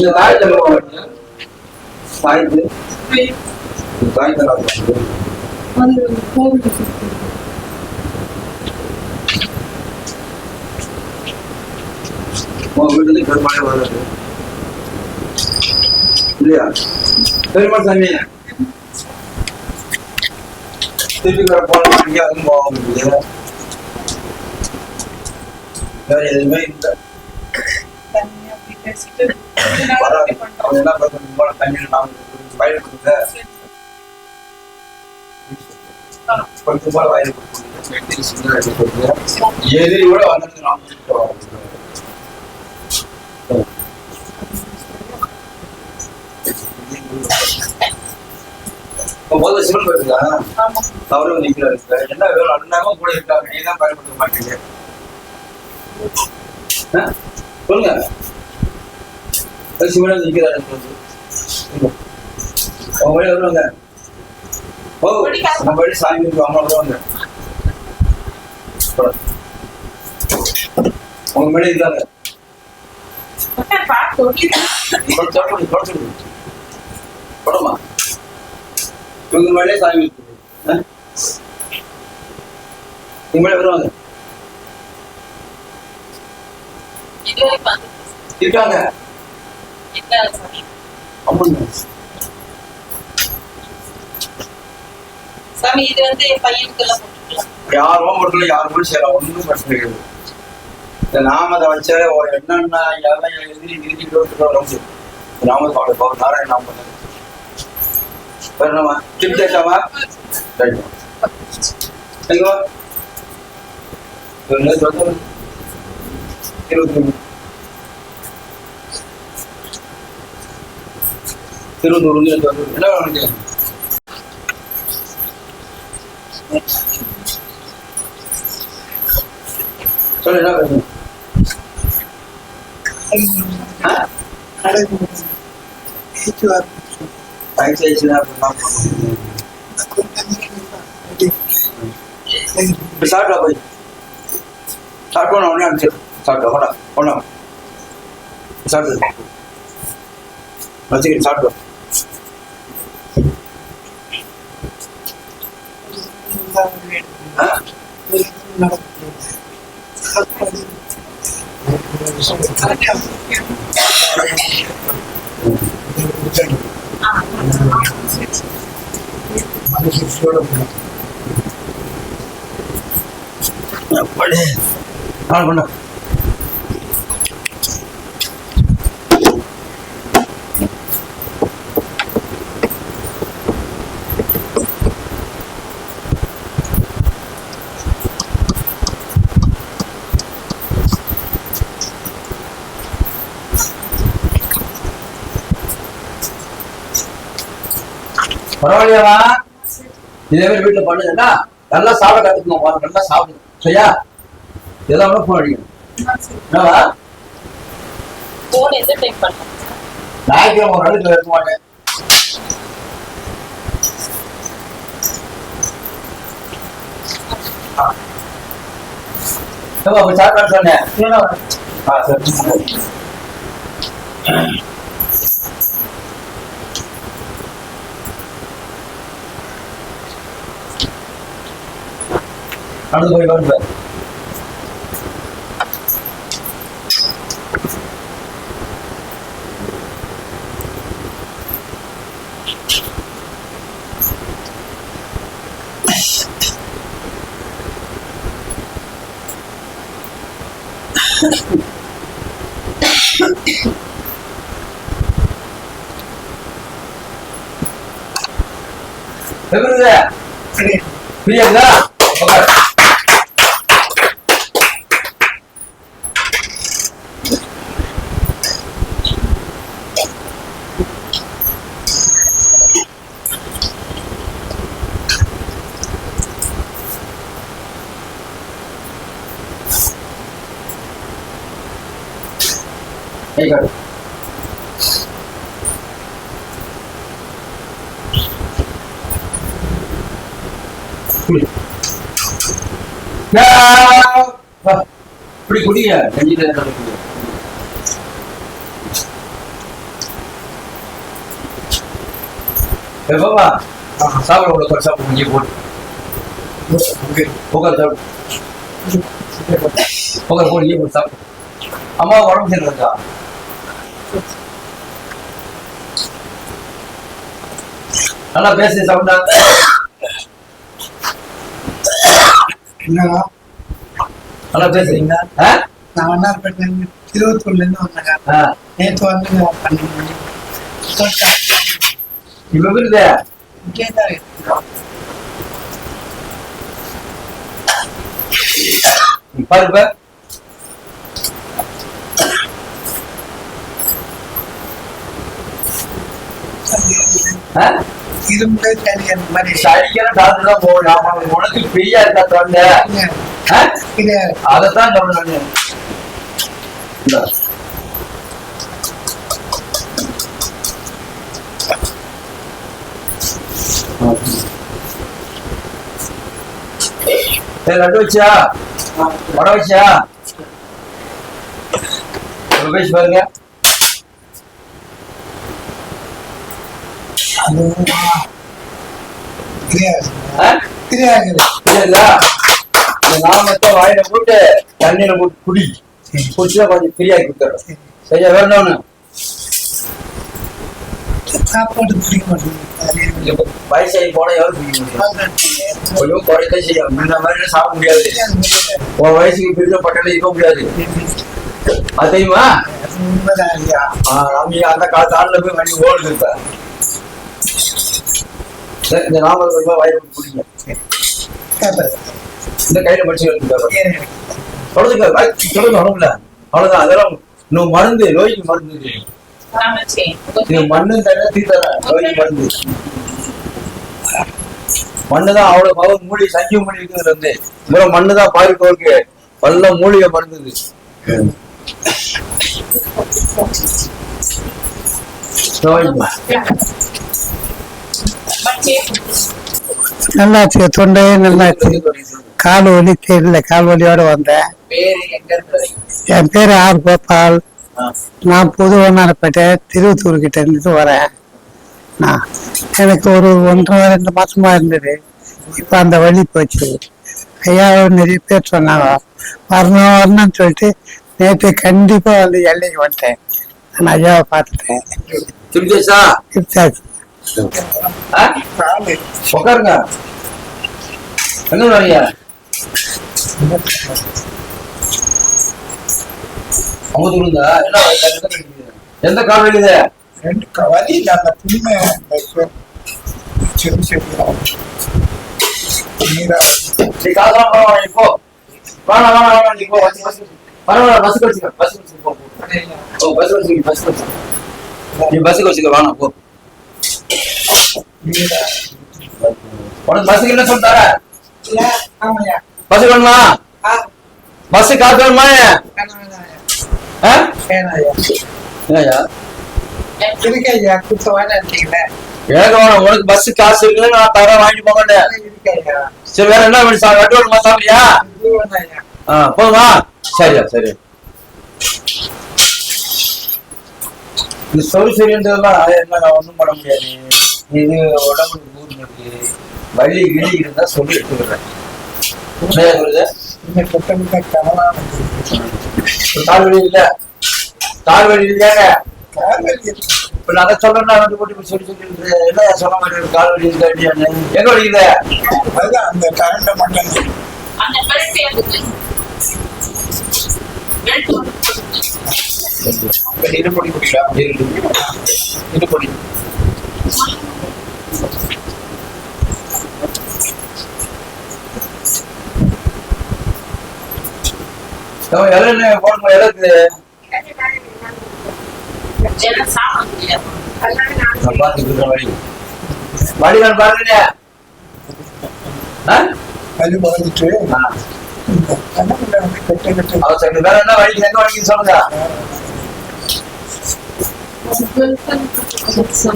இந்த காயத்தில் காய்த்து காய்த்தல் அது கோவிட் உங்க வீட்டுல பெருமாளே வருது இல்லையா பெருமாள் சாமி திருப்பி வர போன அதுவும் போக முடியுது வேற எதுவுமே இல்லை தண்ணி அப்படி பேசிட்டு வராது பண்றோம் என்ன பண்ணுறது போல தண்ணி நாம கொடுங்க கொஞ்சம் போல வயல் கொடுங்க எதிரி கூட வந்து நாம இருக்கிறோம் முதல்ல சிவன் கோயிலுக்கா ஆமா. அவரும் நிக்கிறாரு சார். என்ன வேணும்? அண்ணாம கூட இருக்காங்க. நீ தான் பயன்படுத்த மாட்டீங்க? சொல்லுங்க. அது சிவன் நிக்கிறாரு வந்து. அவங்க வழி வருவாங்க ஓ நம்ம வழி சாமி இருக்கு, அவங்க வருவாங்க போடா. அவங்க மேலே இருக்காங்க. போடுமா இவங்க மேலே சாமி? இவங்க மேலே வருவாங்க இருக்காங்க சாமி இது வந்து என் யாரும் மட்டும் யாருமே செய்யலாம் ஒன்றும் பிரச்சனை கிடையாது. இந்த நாமத்தை வச்ச ஒரு என்னென்ன யாரெல்லாம் எழுதி எழுதி வர நாம பாடு பாவம் நாராயண நாம வரணுமா டிப் தேட்டாமா ரைட் இருபத்தி மூணு. இருபத்தி எனக்கு வந்து என்ன வேணும் சொல்லு என்ன பேசணும் சாப்பிட்டா போய் சாப்பிட்டு உடனே அனுப்பிச்சு சாப்பிட்டு வச்சுக்கிட்டு சாப்பிட்டு ஆ அப்படி பண்ண பரவாயில்லையாவா இதே மாதிரி வீட்டுல பண்ணுங்கன்னா நல்லா சாப்பிட கத்துக்கணும் பாருங்க நல்லா சாப்பிடுங்க சரியா? எல்லாம் போன் அடிக்கணும். என்னவா ஞாயிற்றுக்கிழமை ஒரு நாளைக்கு இருக்க மாட்டேன் சாப்பிடான்னு சொன்னேன்? ஆ சரி. நடந்து போய் வந்து எப்படி பிரியாதா இப்படி குடிங்க. கஞ்சிட்டு பாப்பா சாப்பிட உள்ள போட்டு உட்கார் சாப்பிடு உட்கார் போட்டு சாப்பிடு அம்மா உடம்பு சரியிருக்கா நல்லா பேசி சாப்பிட்டா என்னடா நல்லா பேசுறீங்க நான் வண்ணார்பேட்டை திருவத்தூர்ல இருந்து வந்தேங்க நேற்று வந்து. இப்ப எப்படி இருக்கு? இங்கே தான் இருக்கோம் பாரு இப்ப ஆ? இரும்பு டாக்டர் தான் போகணும் உனக்கு ஃப்ரீயா இருக்கா தொண்டை அதைத்தான் சொல்றேன் லட்டு வடை பேசி பாருங்க அது கிடையாது ஆ? கிடையாது இல்லைங்களா இந்த நாமத்தை வாயில போட்டு தண்ணியில போட்டு குடி குடிச்சா கொஞ்சம் சரியா வேணும்னு சாப்பாடு பிடிக்க மாட்டேங்குது வயசாகி போனா எவ்வளவு குடிக்க முடியும் கொஞ்சம் குறைக்க செய்யும் மாதிரி சாப்பிட முடியாது உன் வயசுக்கு பட்டல இருக்க முடியாது அது தெரியுமா அந்த காலத்து ஆளுல போய் மணி ஓடுது இப்ப. இந்த போட்டு குடிங்க பேப்பர். இந்த கையில படிச்சு ஏன் தொடர்ந்து வரணும்ல அவ்வளவுதான். அதெல்லாம் இன்னும் மருந்து நோய்க்கு மருந்து மண்ணு தண்ணி தீத்தர நோய்க்கு மருந்து. மண்ணு தான் அவ்வளவு பவர் மூலிகை சங்கி மூலிகை இருக்குது வந்து இவ்வளவு மண்ணு தான் பாதிப்பவருக்கு நல்ல மூலிகை மருந்து இது. நல்லாச்சு தொண்டையே நல்லாச்சு. கால் வலி தெரியல கால் வலியோட வந்தேன். என் பேர் ஆர் கோபால். நான் புது வண்ணாரப்பேட்டை திருவத்தூர் கிட்ட இருந்து வரேன். நான் எனக்கு ஒரு ஒன்றரை ரெண்டு மாசமா இருந்தது. இப்ப அந்த வலி போச்சு. ஐயா நிறைய பேர் சொன்னாங்க. வரணும் வரணும்னு சொல்லிட்டு நேற்று கண்டிப்பா வந்து எல்லைக்கு வந்துட்டேன். நான் ஐயாவை பார்த்துட்டேன். உட்காருங்க. எங்க வரீங்க அவங்க சொல்லுங்க என்ன? எந்த கால் வலிக்குது ரெண்டு வலி இல்லை அந்த புண்மை நீ காசெல்லாம் பரவாயில்ல இப்போ. வேணாம் வேணாம் வேணாம் நீ போ பஸ் பஸ். பரவாயில்ல பஸ் வச்சுக்க பஸ் போ. ஓ பஸ் வச்சுக்க பஸ் வச்சுக்க நீ பஸ்ஸுக்கு வச்சுக்க வேணாம் போ. பஸ்ஸுக்கு என்ன சொல்லிட்டார பஸ் வேணுமா பஸ் காசு வேணுமா? உனக்கு பஸ் காசு இருக்குல்ல நான் தரேன் வாங்கிட்டு போக இருக்கையா சரி வேற என்ன இது வேணாய்யா. ஆ போதுமா? சரியா சரி. இந்த சொல் சரின்றதெல்லாம் என்ன ஒண்ணும் பண்ண முடியாது. இது உடம்புக்கு ஊர் இருக்கு வலி கிளி இருந்தா சொல்லி எடுத்துக்கிறேன். வலி இல்ல? கால் வலி இல்லையாங்க? கால்வலி இப்ப நான் அதை சொல்றேன்னா வந்து போட்டு இப்படி சொல்லி சொல்லி. என்ன சொல்ல மாட்டேங்குது கால் வலி இருக்கா இல்லையான்னு எங்க வலிக்குது அதுதான் அந்த கரண்ட மட்டும் பார்த்துக்கிறேன் வழி வடிவன் பாருங்க கெட்ட அவர் வேற என்ன வழி எங்க வழிக்கு சொல்லுங்க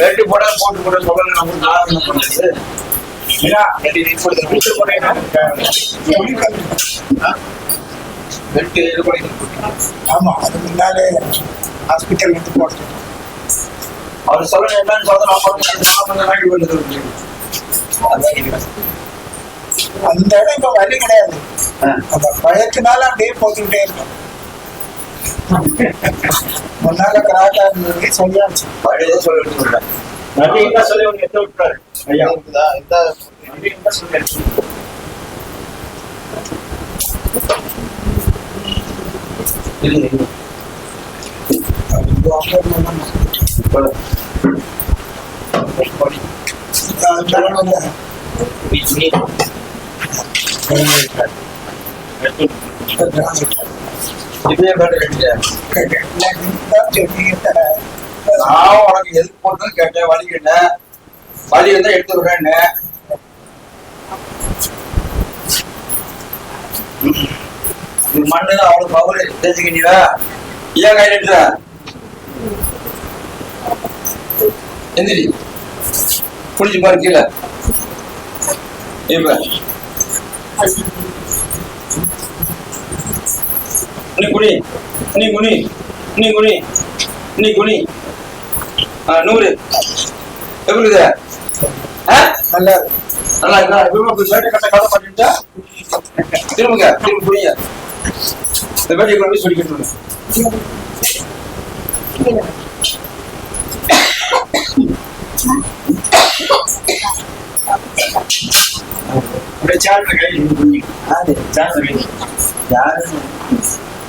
வெட்டி போட போட்டு போட உங்களுக்கு நான் என்ன பண்றது ஏன்னா, விட்டு வெட்டி இது ஆமா அது முன்னாலே ஹாஸ்பிட்டல் வந்து போட்டு அவர் சொல்ல என்னன்னு சொல்ல நான் பண்ண பண்ணுறது அந்த இடம் இப்ப வழி கிடையாது. அந்த பயத்தினால அப்படியே போட்டுக்கிட்டே இருக்கும் முன்னால கிராக்கா இருந்தது சொல்லியாச்சு. எடுத்துக்கிறேன் நன்றி என்ன சொல்லி உனக்கு எத்த விட்டுறாரு ஐயா. இருக்குதா இந்த. நன்றி என்ன சொல்லி எடுத்து விட்டுறாரு. இதே கேட்டேன் நான் உனக்கு எதுக்கு போட்டு கேட்டேன் வழி கேட்டேன் வழி இருந்தா எடுத்து விடுறேன்னு. இது மண்ணு அவ்வளவு பவரு தெரிஞ்சுக்கிட்டீங்களா? ஏன் கையில் எந்திரி. குளிச்சு பாரு கீழே. இப்ப நீ குனி நீ குனி நீ குனி நீ குனி நூறு. எப்படி இருக்குது? நல்லா. நல்லா இருக்கா? ஷர்ட் கட்ட கதை பண்ணிட்டா திரும்புங்க திரும்ப புரியுங்க. இந்த பேட்டி கொண்டு போய் சொல்லிக்கிட்டு அப்படியே சேர்ல கை. சேர்ல கை. யாரு?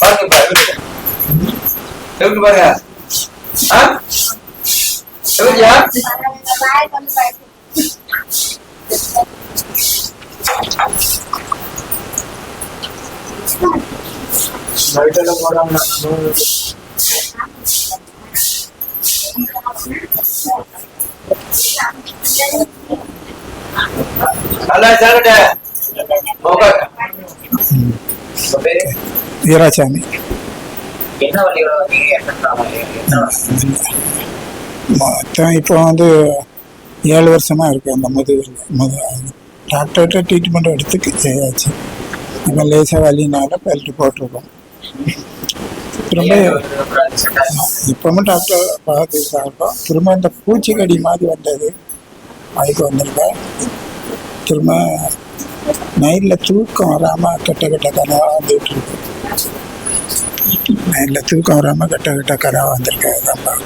பாருங்க இருக்கு? எப்படி பாருங்க. ஆ? எப்படியா light எல்லாம் வீராசாமி? மொத்தம் இப்போ வந்து ஏழு வருஷமா இருக்கு அந்த முதுகில் முது டாக்டர்கிட்ட ட்ரீட்மெண்ட் எடுத்து செய்யாச்சு. இப்போ லேசாக வலினால பெல்ட் போட்டிருக்கோம். திரும்ப இப்பவும் டாக்டர் பார்த்துட்டு இருக்கோம் திரும்ப இந்த பூச்சிக்கடி மாதிரி வந்தது. அதுக்கு வந்திருக்கேன் திரும்ப நைட்டில் தூக்கம் வராமல் கெட்ட கெட்ட கனவா வந்துட்டு இருக்கு. நைட்டில் தூக்கம் வராமல் கெட்ட கெட்ட கனவா வந்திருக்கேன் அதான்